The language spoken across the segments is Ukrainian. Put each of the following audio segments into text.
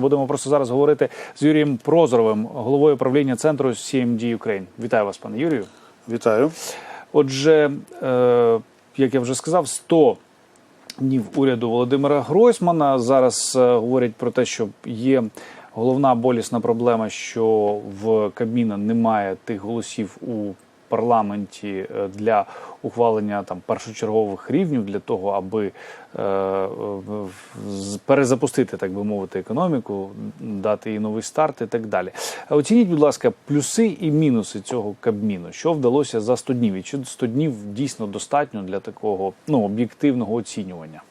Будемо просто зараз говорити з Юрієм Прозоровим, головою правління центру CMD Ukraine. Вітаю вас, пане Юрію. Вітаю. Отже, е, як я вже сказав, 100 днів уряду Володимира Гройсмана. Зараз е, говорять про те, що є головна болісна проблема, що в Кабміна немає тих голосів у парламенті е, для ухвалення там першочергових рівнів для того, аби е, перезапустити, так би мовити, економіку, дати їй новий старт і так далі. Оцініть, будь ласка, плюси і мінуси цього Кабміну. Що вдалося за 100 днів? І чи 100 днів дійсно достатньо для такого ну, об'єктивного оцінювання?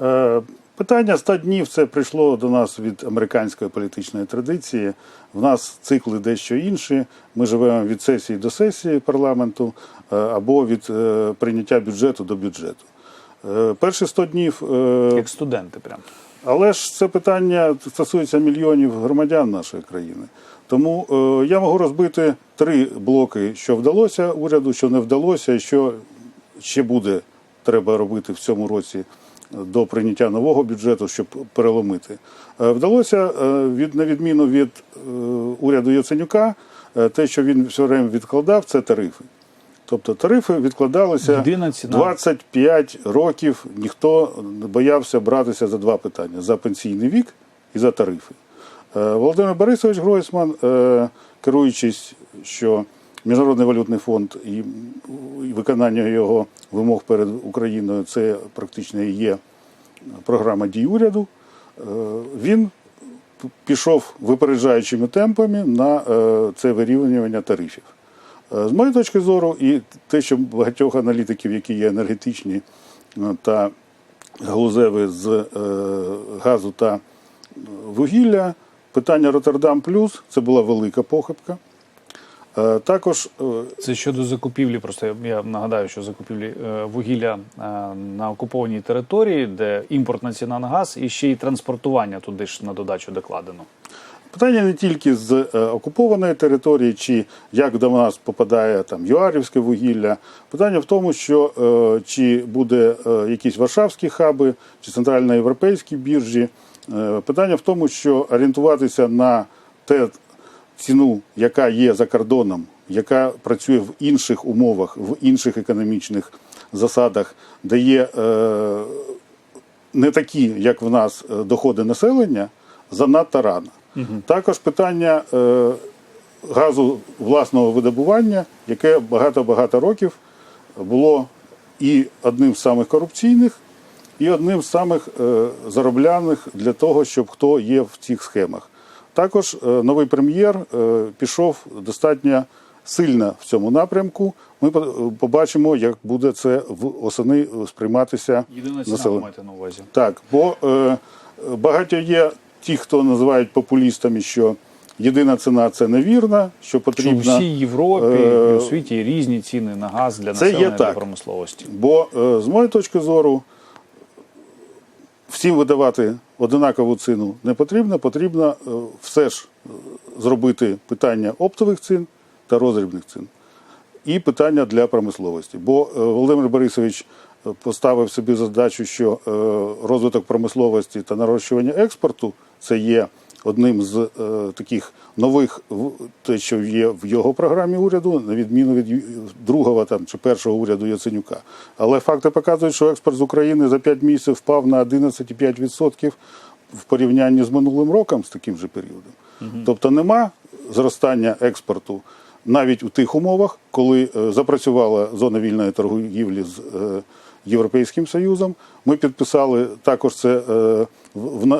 Е, Питання 100 днів це прийшло до нас від американської політичної традиції. В нас цикли дещо інші. Ми живемо від сесії до сесії парламенту е, або від е, прийняття бюджету до бюджету. Е, Перші 100 днів, Як студенти, прям. але ж це питання стосується мільйонів громадян нашої країни. Тому я можу розбити три блоки, що вдалося уряду, що не вдалося, і що ще буде треба робити в цьому році до прийняття нового бюджету, щоб переломити. Е, Вдалося, е, від, на відміну від е, уряду Яценюка, те, що він все время відкладав, це тарифи. Тобто тарифи відкладалися Єдина ціна. 25 років. Ніхто не боявся братися за два питання: за пенсійний вік і за тарифи. Володимир Борисович Гройсман, керуючись, що Міжнародний валютний фонд і виконання його вимог перед Україною це практично і є програма дій уряду. е, Він пішов випереджаючими темпами на е, це вирівнювання тарифів. Е, З моєї точки зору, і те, що багатьох аналітиків, які є енергетичні та галузеві з газу та вугілля, питання Роттердам Плюс це була велика похибка. Е, Також е, Це щодо закупівлі. Просто я- нагадаю, що закупівлі е, вугілля на окупованій території, де імпортна ціна на газ, і ще й транспортування туди ж на додачу докладено. Питання не тільки з окупованої території, чи як до нас попадає там юарівське вугілля. Питання в тому, що е, чи буде е, якісь варшавські хаби, чи центральноєвропейські біржі. Е, питання в тому, що орієнтуватися на те ціну, яка є за кордоном, яка працює в інших умовах, в інших економічних засадах, де є е, не такі, як в нас, е, доходи населення, занадто рано. Також питання е, газу власного видобування, яке багато-багато років було і одним з самих корупційних, і одним з самих е, заробляних для того, щоб хто є в цих схемах. Також е, новий прем'єр е, пішов достатньо сильно в цьому напрямку. Ми по- побачимо, як буде це в осени сприйматися Єдина ціна населенням. маєте на увазі. Так, бо е, багато є ті, хто називають популістами, що єдина ціна це невірна, що в потрібно. всій Європі е, і у світі різні ціни на газ для Це є населення для так. промисловості. Бо е, з моєї точки зору, всім видавати одинакову ціну не потрібно. Потрібно е, все ж е, зробити питання оптових цін та розрібних цін. І питання для промисловості. Бо е, Володимир Борисович поставив собі задачу, що розвиток промисловості та нарощування експорту це є одним з е, таких нових те, що є в його програмі уряду, на відміну від другого там чи першого уряду Яценюка. Але факти показують, що експорт з України за 5 місяців впав на 11,5% в порівнянні з минулим роком з таким же періодом. Тобто нема зростання експорту навіть у тих умовах, коли е, запрацювала зона вільної торгівлі з е, Європейським Союзом. Ми підписали також це е, в, е,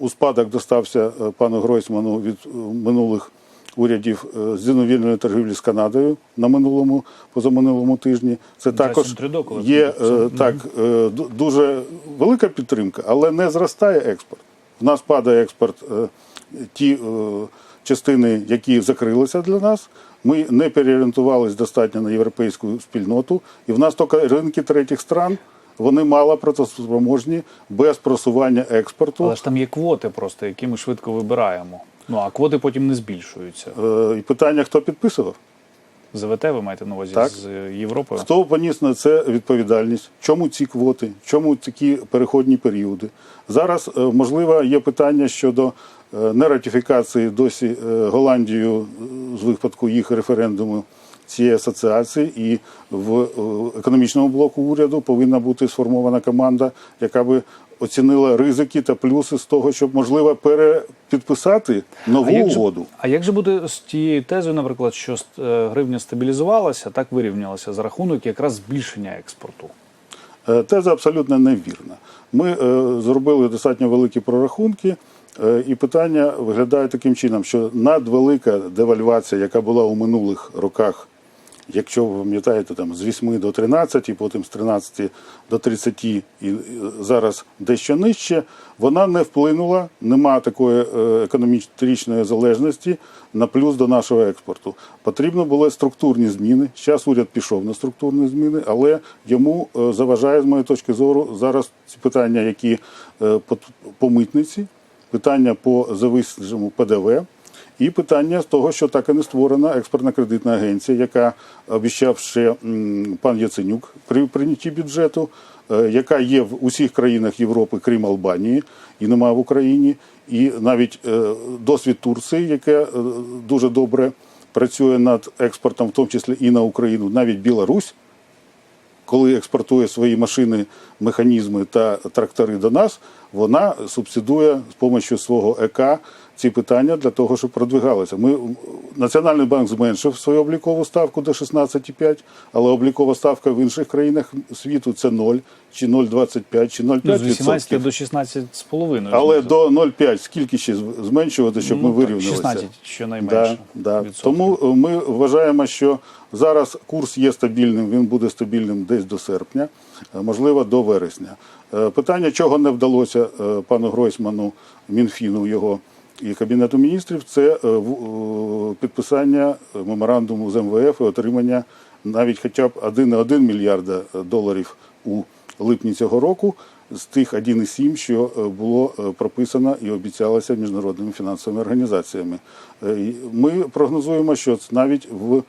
у спадок достався е, пану Гройсману від минулих урядів е, з вільної торгівлі з Канадою на минулому позаминулому тижні. Це також є так дуже велика підтримка, але не зростає експорт. В нас падає експорт ті частини, які закрилися для нас. Ми не переорієнтувалися достатньо на європейську спільноту, і в нас тільки ринки третіх стран. Вони мало протиспроможні без просування експорту. Але ж там є квоти, просто які ми швидко вибираємо. Ну а квоти потім не збільшуються. Е, І питання, хто підписував? ЗВТ, ви маєте на увазі Так. з Європою? Хто поніс на це відповідальність? Чому ці квоти? Чому такі переходні періоди? Зараз, е, можливо, є питання щодо е, нератифікації досі е, Голландією е, з випадку їх референдуму цієї асоціації, і в е, економічному блоку уряду повинна бути сформована команда, яка би оцінила ризики та плюси з того, щоб можливо перепідписати нову А як, же, угоду. а як же буде з тією тезою, наприклад, що е, гривня стабілізувалася, так вирівнялася за рахунок якраз збільшення експорту? Е, Теза абсолютно невірна. Ми е, зробили достатньо великі прорахунки, і питання виглядає таким чином, що надвелика девальвація, яка була у минулих роках, якщо ви пам'ятаєте, там з 8 до 13, і потім з 13 до 30, і е, зараз дещо нижче, вона не вплинула, нема такої е, економічної залежності на плюс до нашого експорту. Потрібно були структурні зміни. Зараз уряд пішов на структурні зміни, але йому е, заважає, з моєї точки зору, зараз ці питання, які е, по митниці, питання по завищеному ПДВ. І питання з того, що так і не створена експортна кредитна агенція, яка обіцяв ще пан Яценюк при прийнятті бюджету, е, яка є в усіх країнах Європи, крім Албанії, і немає в Україні. І навіть е, досвід Турції, яке е, дуже добре працює над експортом, в тому числі і на Україну, навіть Білорусь коли експортує свої машини, механізми та трактори до нас, вона субсидує з допомогою свого ЕК ці питання для того, щоб продвигалися. Ми Національний банк зменшив свою облікову ставку до 16,5, але облікова ставка в інших країнах світу це 0, чи 0,25, чи 0,5%. Ну, з 18 до 16,5. Але до 0,5 скільки ще зменшувати, щоб ми Ну, так, вирівнялися? 16 щонайменше. Да, да. Тому е, ми вважаємо, що зараз курс є стабільним, він буде стабільним десь до серпня, е, можливо, до вересня. Е, Питання, чого не вдалося пану Гройсману, Мінфіну його і Кабінету міністрів, це е, е, підписання меморандуму з МВФ і отримання навіть хоча б 1,1 мільярда доларів у липні цього року з тих 1,7, що е, було е, прописано і обіцялося міжнародними фінансовими організаціями. Е, Ми прогнозуємо, що навіть в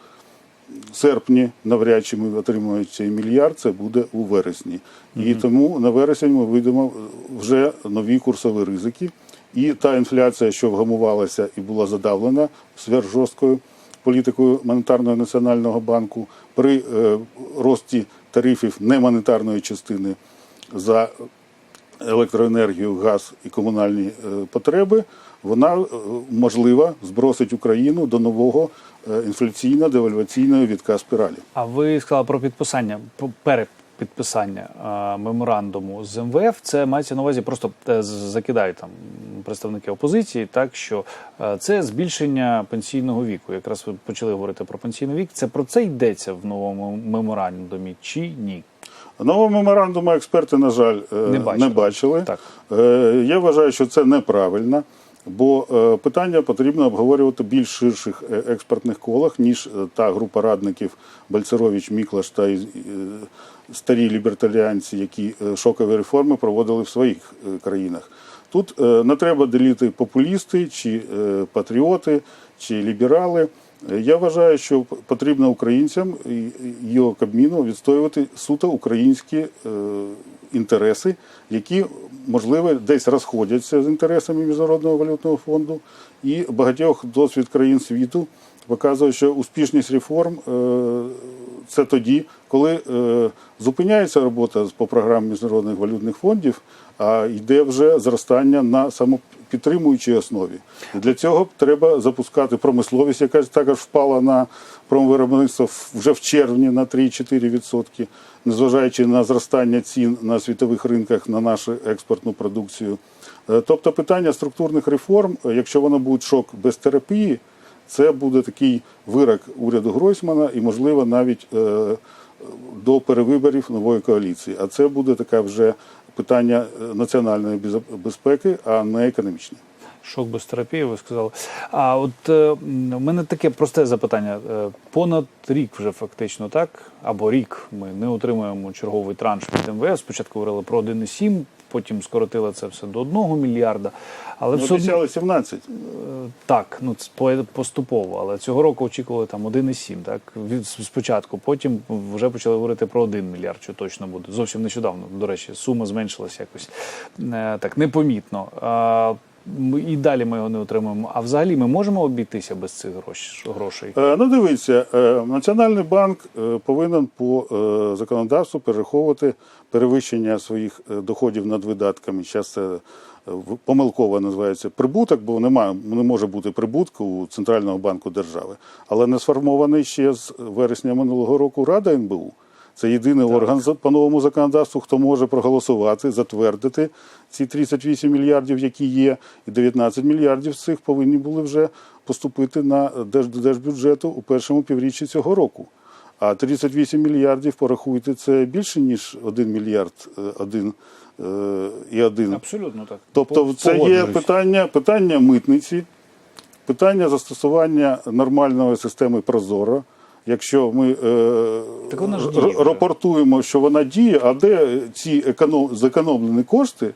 серпні навряд чи ми отримаємо цей мільярд, це буде у вересні. І тому на вересень ми вийдемо вже нові курсові ризики. І та інфляція, що вгамувалася і була задавлена сверхжорсткою політикою монетарного національного банку, при е, рості тарифів немонетарної частини за електроенергію, газ і комунальні е, потреби, вона е, можливо збросить Україну до нового е, інфляційно-девальваційного відка спіралі. А ви сказали про підписання, про перепідписання е, меморандуму з МВФ. Це мається на увазі, просто закидають там представники опозиції, так що е, це збільшення пенсійного віку. Якраз ви почали говорити про пенсійний вік. Це про це йдеться в новому меморандумі чи ні? Нового меморандуму експерти, на жаль, е, Не бачили. не бачили. Так. Е, Я вважаю, що це неправильно, бо питання потрібно обговорювати в більш ширших експертних колах, ніж та група радників Бальцерович, Міклаш та старі лібертаріанці, які шокові реформи проводили в своїх країнах. Тут е, не треба ділити популісти чи е, патріоти чи ліберали. Е, Я вважаю, що потрібно українцям і його кабміну відстоювати суто українські інтереси, які можливо десь розходяться з інтересами міжнародного валютного фонду. І багатьох досвід країн світу показує, що успішність реформ е, це тоді, коли е, зупиняється робота по програмі міжнародних валютних фондів, а йде вже зростання на самопідтримуючій основі. Для цього треба запускати промисловість, яка також впала на промвиробництво вже в червні на 3-4%, незважаючи на зростання цін на світових ринках на нашу експортну продукцію. Е, Тобто питання структурних реформ, е, якщо воно буде шок без терапії, це буде такий вирок уряду Гройсмана і, можливо, навіть е, до перевиборів нової коаліції. А це буде таке вже питання національної безпеки, а не економічне. Шок без терапії, ви сказали. А от е, у мене таке просте запитання. Е, Понад рік вже фактично, так? Або рік ми не отримуємо черговий транш від МВФ. Спочатку говорили про 1,7, потім скоротили це все до 1 мільярда. Але Ну, все Обіцяли 17. так, ну це поступово, але цього року очікували там 1,7, так від спочатку. Потім вже почали говорити про 1 мільярд, що точно буде. Зовсім нещодавно. До речі, сума зменшилася якось е, так непомітно. І далі ми його не отримаємо. А взагалі ми можемо обійтися без цих грош, грошей? Е, Ну, дивіться, е, Національний банк е, повинен по законодавству перераховувати перевищення своїх доходів над видатками. Зараз це помилково називається прибуток, бо немає, не може бути прибутку у Центрального банку держави. Але не сформований ще з вересня минулого року Рада НБУ. Це єдиний орган за- по новому законодавству, хто може проголосувати, затвердити ці 38 мільярдів, які є, і 19 мільярдів з цих повинні були вже поступити на держ- держбюджету у першому півріччі цього року. А 38 мільярдів, порахуйте, це більше, ніж 1 мільярд е, один, е, і один. Абсолютно так. Тобто це є питання, питання митниці, питання застосування нормальної системи Прозоро. Якщо ми е, Так вона ж діє. рапортуємо, що вона діє, а де ці економ, зекономлені кошти,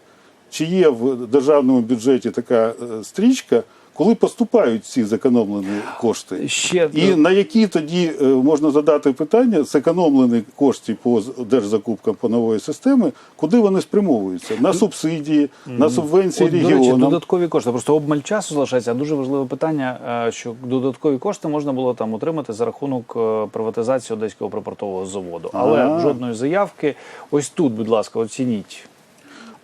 чи є в державному бюджеті така е, стрічка, коли поступають ці зекономлені кошти? Ще І на які тоді е, можна задати питання, зекономлені кошти по держзакупкам по нової системи, куди вони спрямовуються? На субсидії, на субвенції От, до речі, додаткові кошти. Просто обмаль часу залишається. А дуже важливе питання, е, що додаткові кошти можна було там отримати за рахунок е, приватизації одеського припортового заводу. Але А. жодної заявки. Ось тут, будь ласка, оцініть.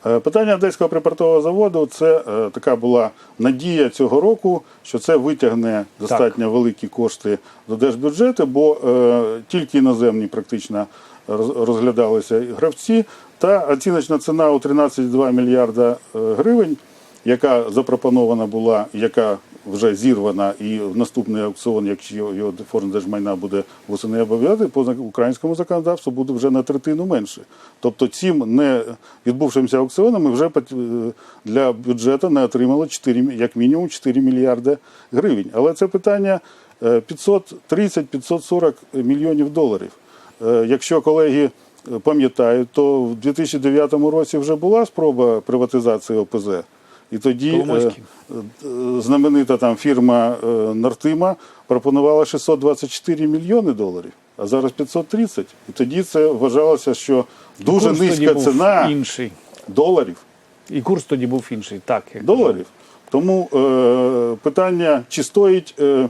Е, Питання Одеського припортового заводу це е, така була надія цього року, що це витягне достатньо великі кошти до держбюджету, бо е, тільки іноземні практично роз- розглядалися гравці. Та оціночна ціна у 13,2 мільярда гривень, яка запропонована була, яка вже зірвана, і в наступний аукціон, якщо його фонд держмайна буде восени обов'язати, по українському законодавству буде вже на третину менше. Тобто цим не відбувшимся аукціонами вже е, для бюджету не отримало 4, як мінімум 4 мільярди гривень. Але це питання е, 530-540 мільйонів доларів. Е, Якщо колеги е, пам'ятають, то в 2009 році вже була спроба приватизації ОПЗ. І тоді е, е, знаменита там фірма е, Нортима пропонувала 624 мільйони доларів, а зараз 530. І тоді це вважалося, що дуже Курс тоді низька був ціна інший. доларів. І курс тоді був інший. Так, як доларів. Тому е, питання, чи стоїть е,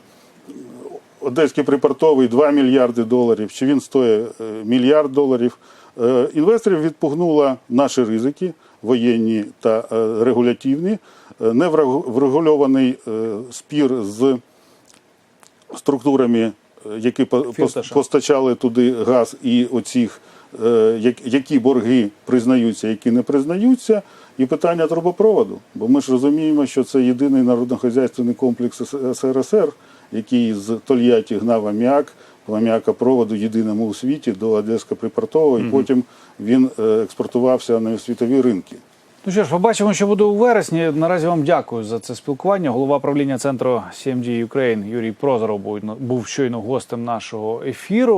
Одеський припортовий 2 мільярди доларів, чи він стоїть е, мільярд доларів. Е, інвесторів відпугнула наші ризики, воєнні та е, регулятивні, е, не врегульований е, спір з структурами, е, які Фірташа. постачали туди газ і оцих, е, які борги признаються, які не признаються, і питання трубопроводу. Бо ми ж розуміємо, що це єдиний народнохозяйственний комплекс СРСР, який з Тольятті гнав аміак, аміакопроводу єдиному у світі до Одеського припортового, і потім він е, експортувався на світові ринки. Ну що ж, побачимо, що буде у вересні. Наразі вам дякую за це спілкування. Голова правління центру CMD Ukraine Юрій Прозоров був щойно гостем нашого ефіру.